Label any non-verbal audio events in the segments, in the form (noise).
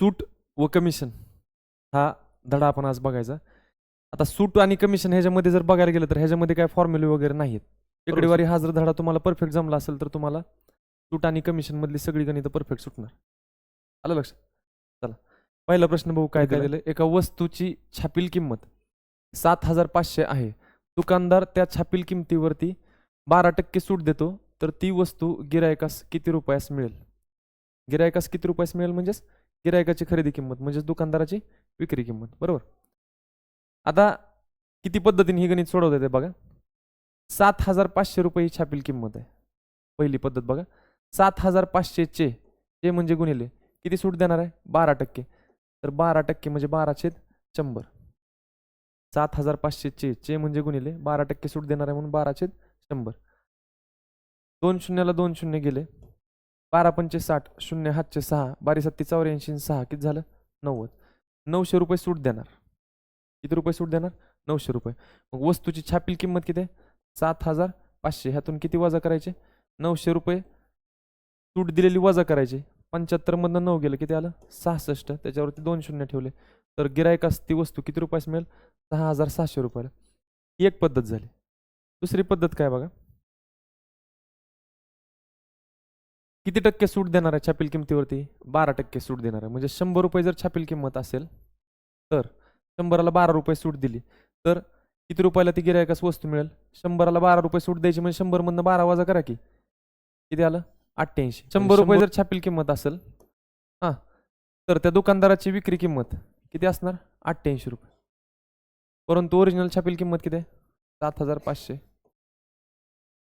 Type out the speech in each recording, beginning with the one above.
सूट व कमिशन हा धडा आपण आज बघायचा. आता सूट आणि कमिशन ह्याच्यामध्ये जर बघायला गेलं तर ह्याच्यामध्ये काय फॉर्म्युले वगैरे नाहीत इकडेवारी हा जर धडा तुम्हाला परफेक्ट जमला असेल तर तुम्हाला सूट आणि कमिशन मधली सगळी गणितं परफेक्ट सुटणार. आलं लक्षात? चला. पहिला प्रश्न बघू काय दिलंय? दिलेलं एका वस्तूची छापील किंमत सात हजार पाचशे आहे. दुकानदार त्या छापील किमतीवरती बारा टक्के सूट देतो तर ती वस्तू गिरायकास किती रुपयास मिळेल? गिरायकास किती रुपयास मिळेल म्हणजेच गिरायकाची खरेदी किंमत म्हणजेच दुकानदाराची विक्री किंमत बरोबर? आता किती पद्धतीने ही गणित सोडवता येते बघा? सात हजार पाचशे रुपये ही छापील किंमत आहे पहिली पद्धत बघा. सात हजार पाचशेचे चे म्हणजे गुणिले किती सूट देणार आहे? बारा टक्के. तर बारा टक्के म्हणजे बारा छेद शंभर. सात हजार पाचशेचे चे म्हणजे गुणिले बारा टक्के सूट देणार आहे म्हणून बारा छेद शंभर. दोन शून्याला दोन शून्य गेले. बारा पंचे साठ शून्य हातचे सहा बारी सत्ती चौऱ्याऐंशी सहा. किती झालं? नव्वद. नऊशे रुपये सूट देणार. किती रुपये सूट देणार? नऊशे रुपये. मग वस्तूची छापील किंमत किती आहे? सात हजार पाचशे. ह्यातून किती वजा करायचे? नऊशे रुपये सूट दिलेली वजा करायची. पंच्याहत्तरमधनं नऊ गेलं. किती आलं? सहासष्ट. त्याच्यावरती दोन शून्य ठेवले. तर गिरायकास ती वस्तू किती रुपयास मिळेल? सहा हजार सहाशे रुपयाला. ही एक पद्धत झाली. दुसरी पद्धत काय बघा? किती टक्के सूट देणार आहे छापील किमतीवरती? बारा टक्के सूट देणार आहे. म्हणजे शंभर रुपये जर छापील किंमत असेल तर शंभराला बारा रुपये सूट दिली. तर किती रुपयाला ती गिरायकास वस्तू मिळेल? शंभराला बारा रुपये सूट द्यायची म्हणजे शंभर मधनं बारा वाजा करा की. किती आलं? अठ्ठ्याऐंशी. शंभर रुपये जर छापील किंमत असेल हां तर त्या दुकानदाराची विक्री किंमत किती असणार? अठ्ठ्याऐंशी रुपये. परंतु ओरिजिनल छापील किंमत किती आहे? सात हजार पाचशे.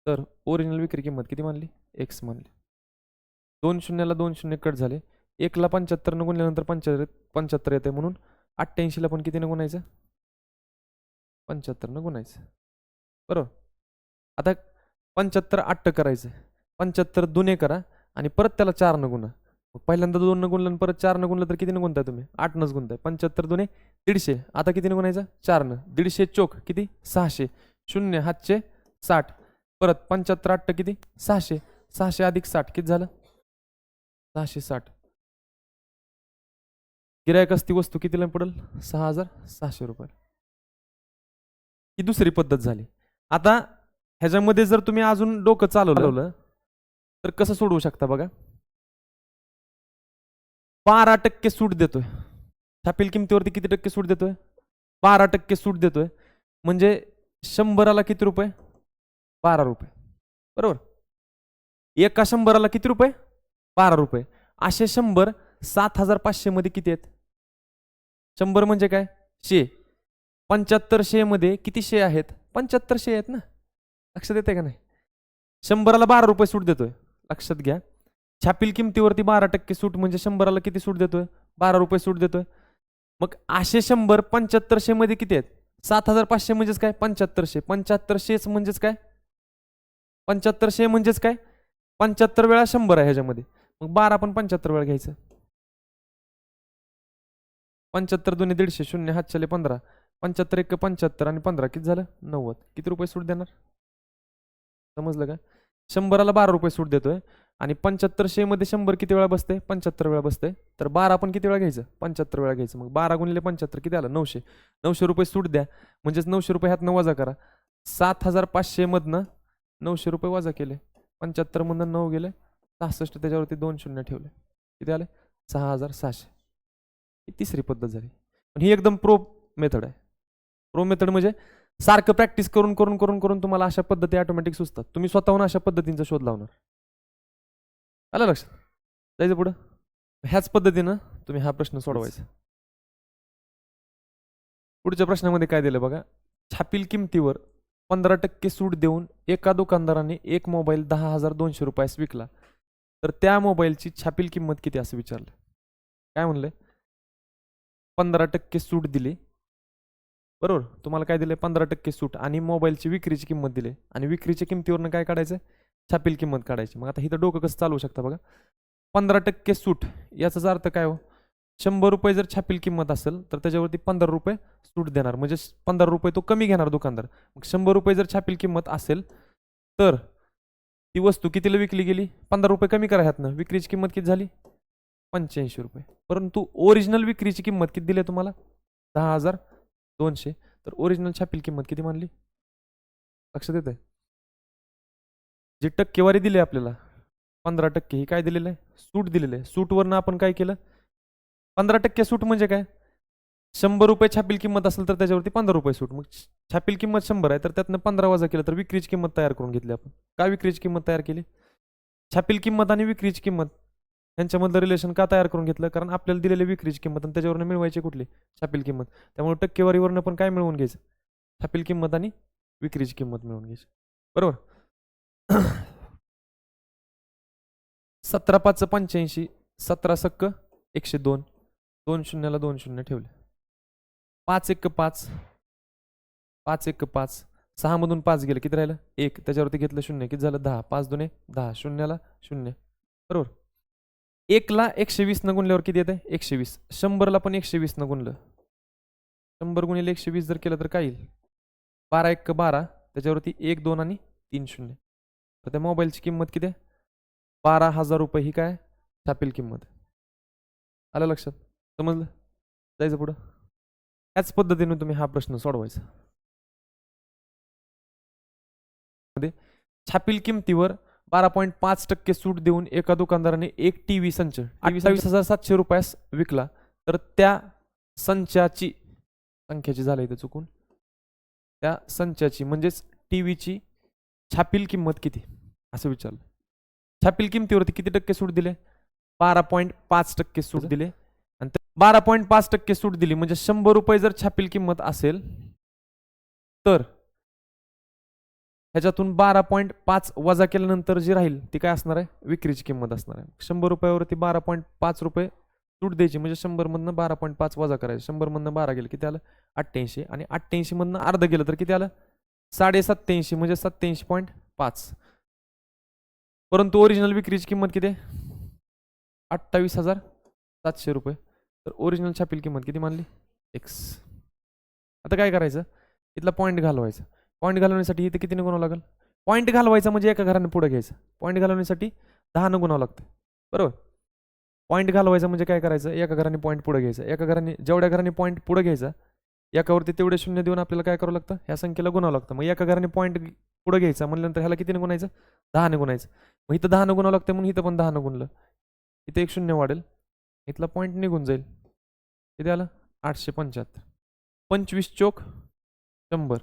तर ओरिजिनल विक्री किंमत किती मानली? एक्स मानली. दोन शून्याला दोन शून्य कट झाले. एकला पंच्याहत्तरनं गुणल्यानंतर पंच्याहत्तर पंच्याहत्तर येते म्हणून अठ्ठ्याऐंशीला पण कितीनं गुणायचं? पंच्याहत्तरनं गुणायचं. बरोबर? आता पंच्याहत्तर आठ करायचं. पंच्याहत्तर दुने करा आणि परत त्याला चारनं गुणा. पहिल्यांदा पहिल्यांदा दोननं गुणलं परत चारनं गुणलं तर कितीनं गुणताय तुम्ही? आठनंच गुणताय. पंच्याहत्तर दुने दीडशे. आता कितीनं गुणायचं? चारनं दीडशे चोक किती? सहाशे. शून्य हातशे साठ. परत पंच्याहत्तर आठ किती? सहाशे. सहाशे अधिक साठ. किती झालं? सहाशे साठ. गिरायकास ती वस्तू कितीला पडेल? सहा हजार सहाशे रुपये. ही दुसरी पद्धत झाली. आता ह्याच्यामध्ये जर तुम्ही अजून डोकं चालवलं. तर कसं सोडवू शकता बघा? बारा टक्के सूट देतोय. छापील किमतीवरती किती टक्के सूट देतोय? बारा टक्के सूट देतोय. म्हणजे शंभराला किती रुपये? बारा रुपये. बरोबर? एका शंभराला किती रुपये? बारा रुपये. असे शंभर सात हजार पाचशेमध्ये किती आहेत? शंभर म्हणजे काय? शे. पंच्याहत्तर शे किती शे आहेत? पंच्याहत्तर शे आहेत ना? लक्षात येते का नाही? शंभराला बारा रुपये सूट देतोय. लक्षात घ्या. छापील किमतीवरती बारा टक्के सूट म्हणजे शंभराला किती सूट देतोय? बारा रुपये सूट देतोय. मग असे शंभर पंच्याहत्तरशेमध्ये किती आहेत? सात हजार पाचशे म्हणजेच काय? पंच्याहत्तरशे पंच्याहत्तरशेच म्हणजेच काय? पंच्याहत्तरशे म्हणजेच काय? पंच्याहत्तर वेळा शंभर आहे ह्याच्यामध्ये. मग बारा पण पंच्याहत्तर वेळा घ्यायचं. पंच्याहत्तर दोन्ही दीडशे शून्य हातशाले पंधरा. पंच्याहत्तर एक पंच्याहत्तर आणि पंधरा किती झालं? नव्वद. किती रुपये सूट देणार? समजलं का? शंभराला बारा रुपये सूट देतोय. आणि पंच्याहत्तरमध्ये शंभर किती वेळा बसते पंच्याहत्तर वेळा बसते तर बारा पण किती वेळा घ्यायचं? पंच्याहत्तर वेळा घ्यायचं. मग बारा गुणिले पंच्याहत्तर किती आलं? नऊशे. नऊशे रुपये सूट द्या. म्हणजेच नऊशे रुपये ह्यातनं वजा करा. सात हजार पाचशेमधनं नऊशे रुपये वजा केले. पंच्याहत्तरमधनं नऊ गेले. सहासष्ट त्याच्यावरती दोन शून्य ठेवले. किती आले? सहा हजार सहाशे. ही तिसरी पद्धत झाली. पण ही एकदम प्रो मेथड आहे. प्रो मेथड म्हणजे सारखं प्रॅक्टिस करून करून करून करून तुम्हाला अशा पद्धती ऑटोमॅटिक सुचतात. तुम्ही स्वतःहून अशा पद्धतींचा शोध लावणार. आलं लक्षात? जायचं पुढं. ह्याच पद्धतीनं तुम्ही हा प्रश्न सोडवायचा. पुढच्या प्रश्नामध्ये काय दिलं बघा? छापील किमतीवर पंधरा टक्के सूट देऊन एका दुकानदाराने एक मोबाईल दहा हजार दोनशे रुपयास विकला. तर त्या मोबाईलची छापील किंमत किती असं विचारलं? काय म्हणलं? पंधरा टक्के सूट दिली. बरोबर? तुम्हाला काय दिले? पंधरा टक्के सूट आणि मोबाईलची विक्रीची किंमत दिली. आणि विक्रीच्या किमतीवरनं काय काढायचं? छापील किंमत काढायची. मग आता इथं डोकं कसं चालवू शकता बघा? पंधरा टक्के सूट याचाच अर्थ काय हो? शंभर रुपये जर छापील किंमत असेल तर त्याच्यावरती पंधरा रुपये सूट देणार. म्हणजे पंधरा रुपये तो कमी घेणार दुकानदार. मग शंभर रुपये जर छापील किंमत असेल तर ती वस्तू कितीला विकली गेली? पंधरा रुपये कमी करा ह्यातनं. विक्रीची किंमत किती झाली? पंच्याऐंशी रुपये. परंतु ओरिजिनल विक्रीची किंमत किती दिली आहे तुम्हाला? दहा हजार दोनशे. तर ओरिजिनल छापील किंमत किती मानली? लक्षात येत आहे जी टक्केवारी दिली आहे आपल्याला पंधरा टक्के ही काय दिलेलं आहे? सूट दिलेलं आहे. सूटवरनं आपण काय केलं? पंधरा टक्के सूट म्हणजे काय? शंभर रुपये छापील किंमत असेल तर त्याच्यावरती पंधरा रुपये सूट. मग छापील किंमत शंभर आहे तर त्यातनं पंधरा वजा केलं तर विक्रीची किंमत तयार करून घेतली आपण. काय विक्रीची किंमत तयार केली? छापील किंमत आणि विक्रीची किंमत यांच्यामधलं रिलेशन का तयार करून घेतलं? कारण आपल्याला दिलेली विक्रीची किंमत आणि त्याच्यावरनं मिळवायची कुठली? छापील किंमत. त्यामुळे टक्केवारीवरनं पण काय मिळवून घ्यायचं? छापील किंमत आणि विक्रीची किंमत मिळवून घ्यायची. बरोबर? (clears throat) सतरा पाच पंच्याऐंशी सतरा सक्क एकशे दोन. दोन शून्याला दोन शून्य ठेवले. पाच एक पाच. पाच एक पाच. सहामधून पाच गेलं. किती राहिलं? एक. त्याच्यावरती घेतलं शून्य. किती झालं? दहा. पाच दोन दहा. शून्याला शून्य. बरोबर? एकला एकशे वीस न गुणल्यावर किती येते एकशे वीस शंभरला पण एकशे वीस न गुणलं. शंभर गुणिले एकशे वीस जर केलं तर काय येईल? बारा एक बारा. त्याच्यावरती एक दोन आणि तीन शून्य. तर त्या मोबाईलची किंमत किती आहे? बारा हजार रुपये ही काय? छापील किंमत. आलं लक्षात? समजलं? जायचं पुढं. त्याच पद्धतीने तुम्ही हा प्रश्न सोडवायचा. मध्ये छापील किमतीवर बारा पॉईंट पाच टक्के सूट देऊन एका दुकानदाराने एक टी व्ही संच अठ्ठावीस हजार सातशे रुपयास विकला. तर त्या संचाची संख्याची झालं इथं चुकून. त्या संचाची म्हणजेच टी व्हीची छापील किंमत किती? असं विचारलं. छापील किमतीवरती किती टक्के सूट दिले? बारा पॉईंट पाच टक्के सूट दिले. आणि बारा पॉईंट पाच टक्के सूट दिली म्हणजे शंभर रुपये जर छापील किंमत असेल तर ह्याच्यातून बारा पॉईंट पाच वजा केल्यानंतर जी राहील ती काय असणार आहे? विक्रीची किंमत असणार आहे. शंभर रुपयावरती बारा पॉईंट पाच रुपये सूट द्यायची म्हणजे शंभरमधनं बारा पॉईंट पाच वजा करायचं. शंभरमधनं बारा गेलं किती आलं? अठ्ठ्याऐंशी. आणि अठ्ठ्याऐंशीमधनं अर्ध गेलं तर किती आलं? साडेसत्याऐंशी म्हणजे सत्याऐंशी पॉईंट पाच. परंतु ओरिजिनल विक्रीची किंमत किती आहे? अठ्ठावीस हजार सातशे रुपये. तर ओरिजिनल छापील किंमत किती मानली? एक्स आता काय करायचं? इथला पॉईंट घालवायचा. पॉईंट घालवण्यासाठी इथे कितीने गुणावं लागेल? पॉईंट घालवायचा म्हणजे एका घराने पुढं घ्यायचं. पॉईंट घालवण्यासाठी दहानं गुणावं लागतं. बरोबर? पॉईंट घालवायचं म्हणजे काय करायचं? एका घराने पॉईंट पुढं घ्यायचं. एका घराने जेवढ्या घराने पॉईंट पुढं घ्यायचा एकावरती तेवढे शून्य देऊन आपल्याला काय करावं लागतं? ह्या संख्येला गुणावं लागतं. मग एका घराने पॉईंट पुढं घ्यायचा म्हणल्यानंतर ह्याला कितीने गुणायचं दहाने गुणायचं मग इथं दहानं गुणावं लागतं म्हणून इथं पण दहानं गुणलं इथं एक शून्य वाढेल. इथला पॉईंट निघून जाईल. किती आलं? आठशे पंच्याहत्तर. पंचवीस चोक शंभर.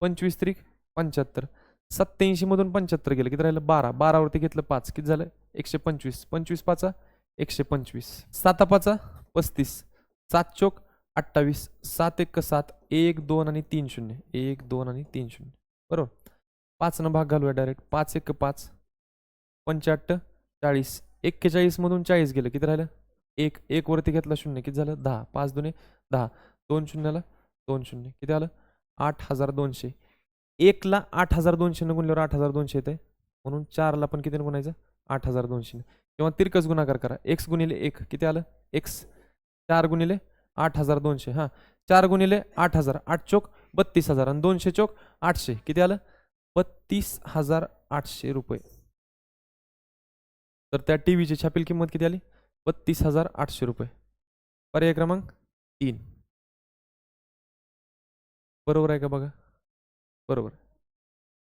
पंचवीस त्रिक पंच्याहत्तर. सत्त्याऐंशीमधून पंच्याहत्तर गेलं. किती राहिलं? बारा. बारावरती घेतलं पाच. किती झालं? एकशे पंचवीस. पंचवीस पाचा एकशे पंचवीस. साता पाचा पस्तीस. सात चोक अठ्ठावीस. सात एक सात एक दोन आणि तीन शून्य. एक दोन आणि तीन शून्य. बरोबर? पाचनं भाग घालूया डायरेक्ट पाच एक पाच पंच्याहत्तर चाळीस. एक्केचाळीसमधून चाळीस गेलं. किती राहिलं? एक. एक वरती घेतला शून्य. किती झालं? दहा. पाच दोन्ही. दहा. दोन शून्याला दोन शून्य. किती आलं? आठ हजार दोनशे. एकला आठ हजार दोनशेनं गुणल्यावर आठ हजार दोनशे येते म्हणून चारला पण किती गुणायचं? आठ हजार दोनशेने किंवा तिरकस गुणाकार करा. एक्स गुणिले एक. किती आलं? एक्स चार गुणिले आठ हजार दोनशे. हां. चार गुणिले आठ हजार. आठ चोक बत्तीस हजार. आणि दोनशे चोक आठशे. किती आलं? बत्तीस हजार आठशे रुपये. तर त्या टी व्हीची छापील किंमत किती आली? बत्तीस हजार आठशे रुपये. पर्याय क्रमांक तीन. बरोबर आहे का बघा? बरोबर.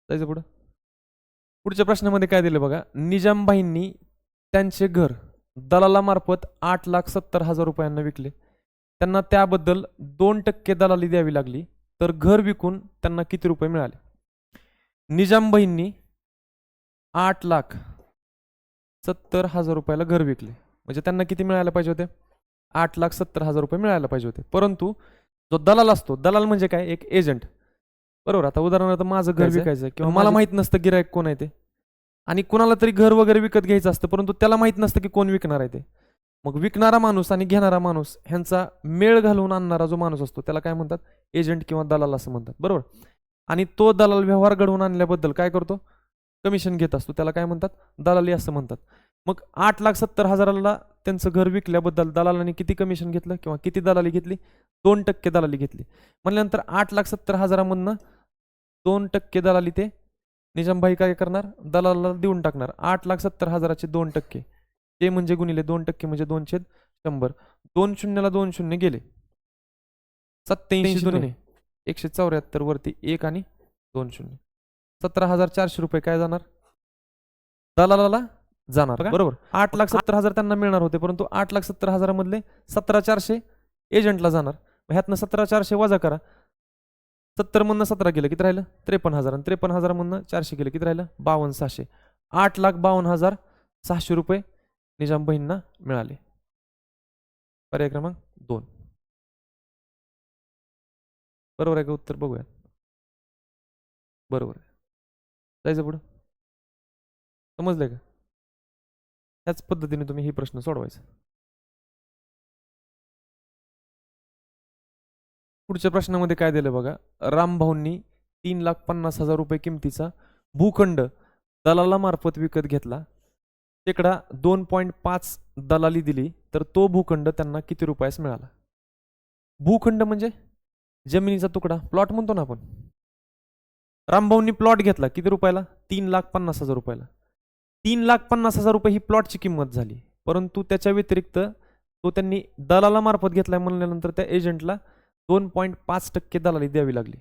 जायचं पुढं. पुढच्या प्रश्नामध्ये काय दिलं बघा? निजामबाईंनी त्यांचे घर दलालामार्फत आठ लाख सत्तर हजार रुपयांना विकले. त्यांना त्याबद्दल दोन टक्के दलाली द्यावी लागली तर घर विकून त्यांना किती रुपये मिळाले? निजामबाईंनी आठ लाख सत्तर हजार रुपयाला घर विकले. म्हणजे त्यांना किती मिळायला पाहिजे होते? आठ लाख सत्तर हजार रुपये मिळायला पाहिजे होते. परंतु जो दलाल असतो दलाल म्हणजे काय? एक एजंट बरोबर? आता उदाहरणार्थ माझं घर विकायचं. किंवा मला माहीत नसतं गिरायक कोण आहे ते. आणि कुणाला तरी घर वगैरे विकत घ्यायचं असतं परंतु त्याला माहीत नसतं की कोण विकणार आहे ते. मग विकणारा माणूस आणि घेणारा माणूस ह्यांचा मेळ घालून आणणारा जो माणूस असतो त्याला काय म्हणतात? एजंट किंवा दलाल असं म्हणतात. बरोबर? आणि तो दलाल व्यवहार घडवून आणल्याबद्दल काय करतो? कमिशन घेत असतो. त्याला काय म्हणतात? दलाली असं म्हणतात. मग आठ लाख सत्तर हजाराला त्यांचं घर विकल्याबद्दल दलालाने किती कमिशन घेतलं किंवा किती दलाली घेतली? दोन टक्के दलाली घेतली. म्हणल्यानंतर आठ लाख सत्तर हजारामधनं दोन टक्के दलाली ते निजामभाई काय करणार? दलालाला देऊन टाकणार. आठ लाख सत्तर हजाराचे दोन टक्के. ते म्हणजे गुणिले दोन टक्के म्हणजे दोन छेद शंभर. दोन शून्याला दोन शून्य गेले. सत्याऐंशी दोन्ही एकशे चौऱ्याहत्तर वरती एक आणि दोन शून्य. सतरा हजार चारशे रुपये काय जाणार? दलालाला जाणार. बरोबर. आठ लाख सत्तर हजार त्यांना मिळणार होते परंतु आठ लाख सत्तर हजारामधले सतरा चारशे एजंटला जाणार. ह्यातनं सतरा चारशे वजा करा. सत्तर मधनं सतरा गेलं किती राहिलं? त्रेपन्न हजार. आणि त्रेपन्न हजारामधनं चारशे गेलं किती राहिलं? बावन्न सहाशे. आठ लाख बावन्न हजार सहाशे रुपये निजाम बहीणना मिळाले. पर्याय क्रमांक दोन. बरोबर आहे का उत्तर? बघूया. बरोबर आहे. जायचं पुढं? समजलंय का? त्याच पद्धतीने तुम्ही हे प्रश्न सोडवायचा. पुढच्या प्रश्नामध्ये काय दिलं बघा? रामभाऊंनी तीन लाख पन्नास हजार रुपये किमतीचा भूखंड दलालामार्फत विकत घेतला. तिकडा दोन पॉईंट पाच दलाली दिली तर तो भूखंड त्यांना किती रुपयास मिळाला? भूखंड म्हणजे? जमिनीचा तुकडा. प्लॉट म्हणतो ना आपण. रामभाऊंनी प्लॉट घेतला. किती रुपयाला? तीन लाख पन्नास हजार रुपयाला. तीन लाख पन्नास हजार रुपये ही प्लॉटची किंमत झाली. परंतु त्याच्या व्यतिरिक्त तो त्यांनी दलालामार्फत घेतलाय म्हणल्यानंतर त्या एजंटला दोन पॉईंट पाच टक्के दलाली द्यावी लागली.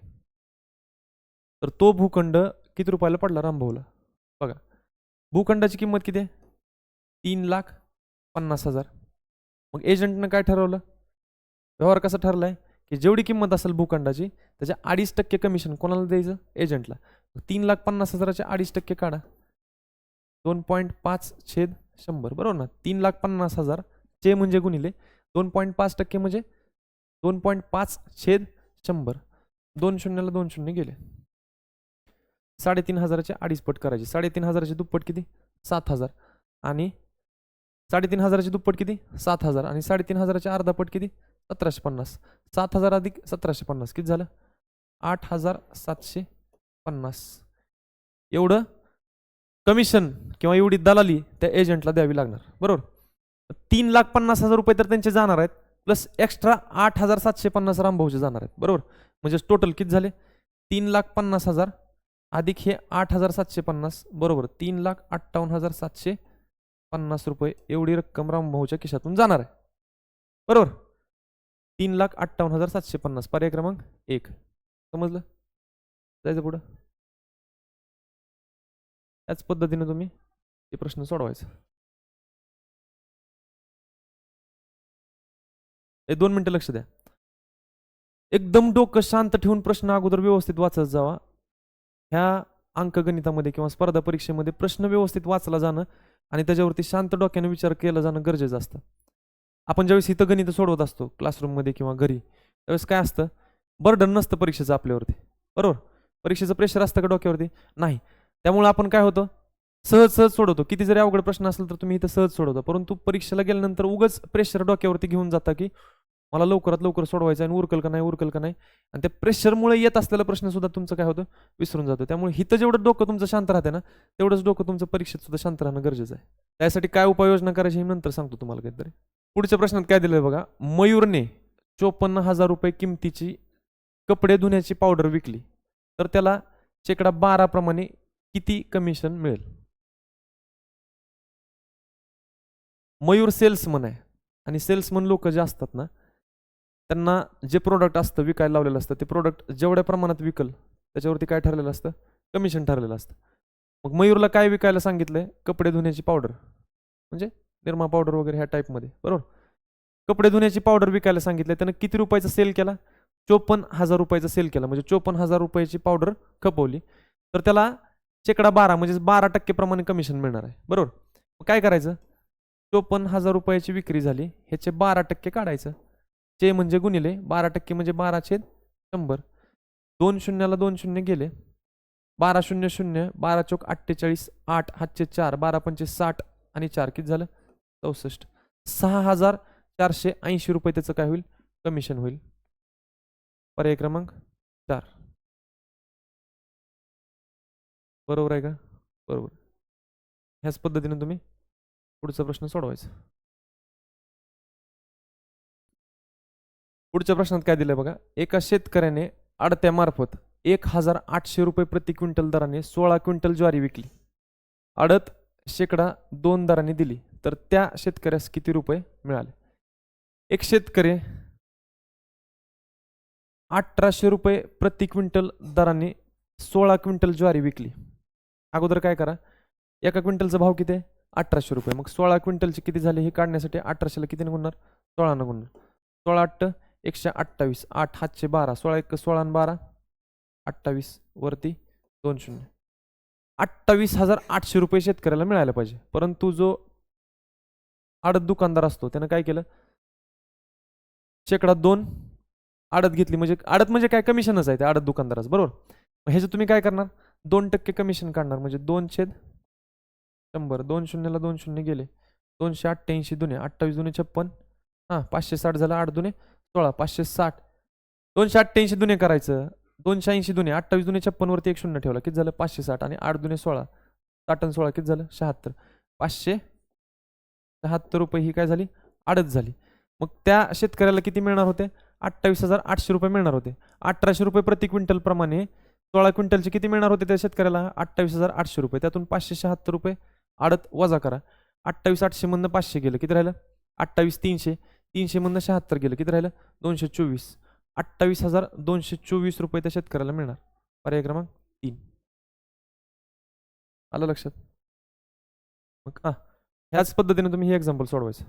तर तो भूखंड किती रुपयाला पडला रामभाऊला? बघा. भूखंडाची किंमत किती आहे? तीन लाख पन्नास हजार. मग एजंटनं काय ठरवलं? व्यवहार कसा ठरलाय? की जेवढी किंमत असेल भूखंडाची त्याच्या अडीच टक्के कमिशन कोणाला द्यायचं? एजंटला तीन लाख पन्नास हजाराचे अडीच टक्के काढा. दोन पॉईंट पाच छेद शंभर बरोबर ना? तीन लाख पन्नास हजार चे म्हणजे गुणिले दोन पॉईंट पाच टक्के म्हणजे दोन पॉईंट पाच छेद शंभर. दोन शून्याला दोन शून्य गेले. साडेतीन हजाराचे अडीच पट करायचे. साडेतीन हजाराचे दुप्पट किती? सात हजार. आणि साडेतीन हजाराचे दुप्पट किती? सात हजार. आणि साडेतीन हजाराचे अर्धा पट किती? सतराशे पन्नास. सात हजार अधिक सतराशे पन्नास. किती झालं? आठ हजार सातशे पन्नास. एवढं कमिशन किंवा एवढी दलाली त्या एजंटला द्यावी लागणार. बरोबर? तीन लाख पन्नास हजार रुपये तर त्यांचे जाणार आहेत प्लस एक्स्ट्रा आठ हजार सातशे पन्नास रामभाऊचे जाणार आहेत. बरोबर? म्हणजे टोटल किती झाले? तीन लाख पन्नास हजार अधिक हे आठ हजार सातशे पन्नास. बरोबर? तीन लाख अठ्ठावन्न हजार सातशे पन्नास रुपये एवढी रक्कम रामभाऊच्या खिशातून जाणार आहे. बरोबर? तीन लाख अठ्ठावन्न हजार सातशे पन्नास. पर्याय क्रमांक एक. समजलं? जायचं पुढं. त्याच पद्धतीने तुम्ही हे प्रश्न सोडवायचा. हे दोन मिनटं लक्ष द्या. एकदम डोकं शांत ठेवून प्रश्न अगोदर व्यवस्थित वाचत जावा. ह्या अंकगणितामध्ये किंवा स्पर्धा परीक्षेमध्ये प्रश्न व्यवस्थित वाचला जाणं आणि त्याच्यावरती शांत डोक्याने विचार केला जाणं गरजेचं असतं. आपण ज्यावेळेस इथं गणित सोडवत असतो क्लासरूममध्ये किंवा घरी त्यावेळेस काय असतं? बर्डन नसतं परीक्षेचं आपल्यावरती. बरोबर? परीक्षेचं प्रेशर असतं का डोक्यावरती? नाही. त्यामुळे आपण काय होतं? सहज सहज सोडवतो. किती जरी अवघड प्रश्न असेल तर तुम्ही इथं सहज सोडवता. परंतु परीक्षेला गेल्यानंतर उगाच प्रेशर डोक्यावरती घेऊन जाता की मला लवकरात लवकर सोडवायचं आहे आणि उरकल का नाही उरकल का नाही? आणि त्या प्रेशरमुळे येत असलेला प्रश्नसुद्धा तुमचं काय होतं? विसरून जातो. त्यामुळे हिथं जेवढं डोकं तुमचं शांत राहते ना तेवढंच डोकं तुमचं परीक्षेत सुद्धा शांत राहणं गरजेचं आहे. त्यासाठी काय उपाययोजना करायची हे नंतर सांगतो तुम्हाला काहीतरी. पुढच्या प्रश्नात काय दिलंय बघा? मयूरने चोपन्न हजार रुपये किमतीची कपडे धुण्याची पावडर विकली. तर त्याला शेकडा बारा प्रमाणे किती कमिशन मिळेल? मयूर सेल्समन आहे. आणि सेल्समन लोक जे असतात ना त्यांना जे प्रोडक्ट असतं विकायला लावलेलं असतं ते प्रोडक्ट जेवढ्या प्रमाणात विकल त्याच्यावरती काय ठरलेलं असतं? कमिशन ठरलेलं असतं. मग मयूरला काय विकायला सांगितलंय? कपडे धुण्याची पावडर म्हणजे निरमा पावडर वगैरे ह्या टाईपमध्ये बरोबर? कपडे धुण्याची पावडर विकायला सांगितलं त्यानं किती रुपयाचा सेल केला? चोपन्न हजार रुपयाचा सेल केला म्हणजे चोपन्न हजार रुपयाची पावडर खपवली. तर त्याला शेकडा बारा म्हणजे बारा टक्के प्रमाणे कमिशन मिळणार आहे बरोबर? मग काय करायचं? चोपन्न हजार रुपयाची विक्री झाली ह्याचे बारा टक्के काढायचं. चे म्हणजे गुणिले बारा टक्के म्हणजे बारा छेद शंभर. दोन शून्याला दोन शून्य गेले. बारा शून्य शून्य बारा चौक अठ्ठेचाळीस आठ हातचे चार बारा पंचे साठ आणि चार किती झालं? चौसष्ट. सहा हजार चारशे ऐंशी रुपये त्याचं काय होईल? कमिशन होईल. पर्याय क्रमांक चार. बरोबर आहे का? बरोबर. ह्याच पद्धतीने तुम्ही पुढचा प्रश्न सोडवायचा. पुढच्या प्रश्नात काय दिलंय बघा? एका शेतकऱ्याने आडत्यामार्फत एक हजार आठशे रुपये प्रति क्विंटल दराने सोळा क्विंटल ज्वारी विकली. आडत शेकडा दोन दरांनी दिली तर त्या शेतकऱ्यास किती रुपये मिळाले? एक शेतकरी अठराशे रुपये प्रति क्विंटल दराने सोळा क्विंटल ज्वारी विकली. अगोदर काय करा एका क्विंटलचा भाव किती आहे? अठराशे रुपये. मग सोळा क्विंटलचे किती झाले हे काढण्यासाठी अठराशेला किती गुणणार सोळा न गुणणार सोळा अठ्ठ एकशे अठ्ठावीस. आठ हातशे बारा. सोळा एक सोळा बारा अठ्ठावीस वरती दोन शून्य. अठ्ठावीस हजार आठशे रुपये शेतकऱ्याला मिळायला पाहिजे. परंतु जो आडत दुकानदार असतो त्यानं काय केलं? शेकडा दोन आडत घेतली. म्हणजे आडत म्हणजे काय? कमिशनच आहे ते आडत दुकानदारच. बरोबर? ह्याचं तुम्ही काय करणार? दोन टक्के कमिशन काढणार. म्हणजे दोन छेद शंभर. दोन शून्यला दोन शून्य गेले. दोनशे अठ्ठ्याऐंशी दुने. अठ्ठावीस दुने छप्पन. हां पाचशे साठ झालं आठ दुने सोळा. पाचशे साठ. दोनशे अठ्ठ्याऐंशी दुने करायचं. दोनशे ऐंशी दुने अठ्ठावीस दुने छप्पनवरती एक शून्य ठेवला. किती झालं? पाचशे साठ. आणि आठ दुने सोळा. साठ आणि सोळा किती झालं? शहात्तर. पाचशे शहात्तर रुपये ही काय झाली? अडत झाली. मग त्या शेतकऱ्याला किती मिळणार होते? अठ्ठावीस हजार आठशे रुपये मिळणार होते. अठराशे रुपये प्रति क्विंटल प्रमाणे सोळा क्विंटलचे किती मिळणार होते त्या शेतकऱ्याला? अठ्ठावीस हजार आठशे रुपये. त्यातून पाचशे शहात्तर रुपये आडत वजा करा. अठ्ठावीस आठशे मधनं पाचशे गेलं. किती राहिलं? अठ्ठावीस तीनशे. तीनशे मधनं शहात्तर गेलं. किती राहिलं? दोनशे चोवीस. अठ्ठावीस हजार दोनशे चोवीस रुपये त्या शेतकऱ्याला मिळणार. पर्याय क्रमांक तीन. आलं लक्षात? मग हां. ह्याच पद्धतीने तुम्ही हे एक्झाम्पल सोडवायचं.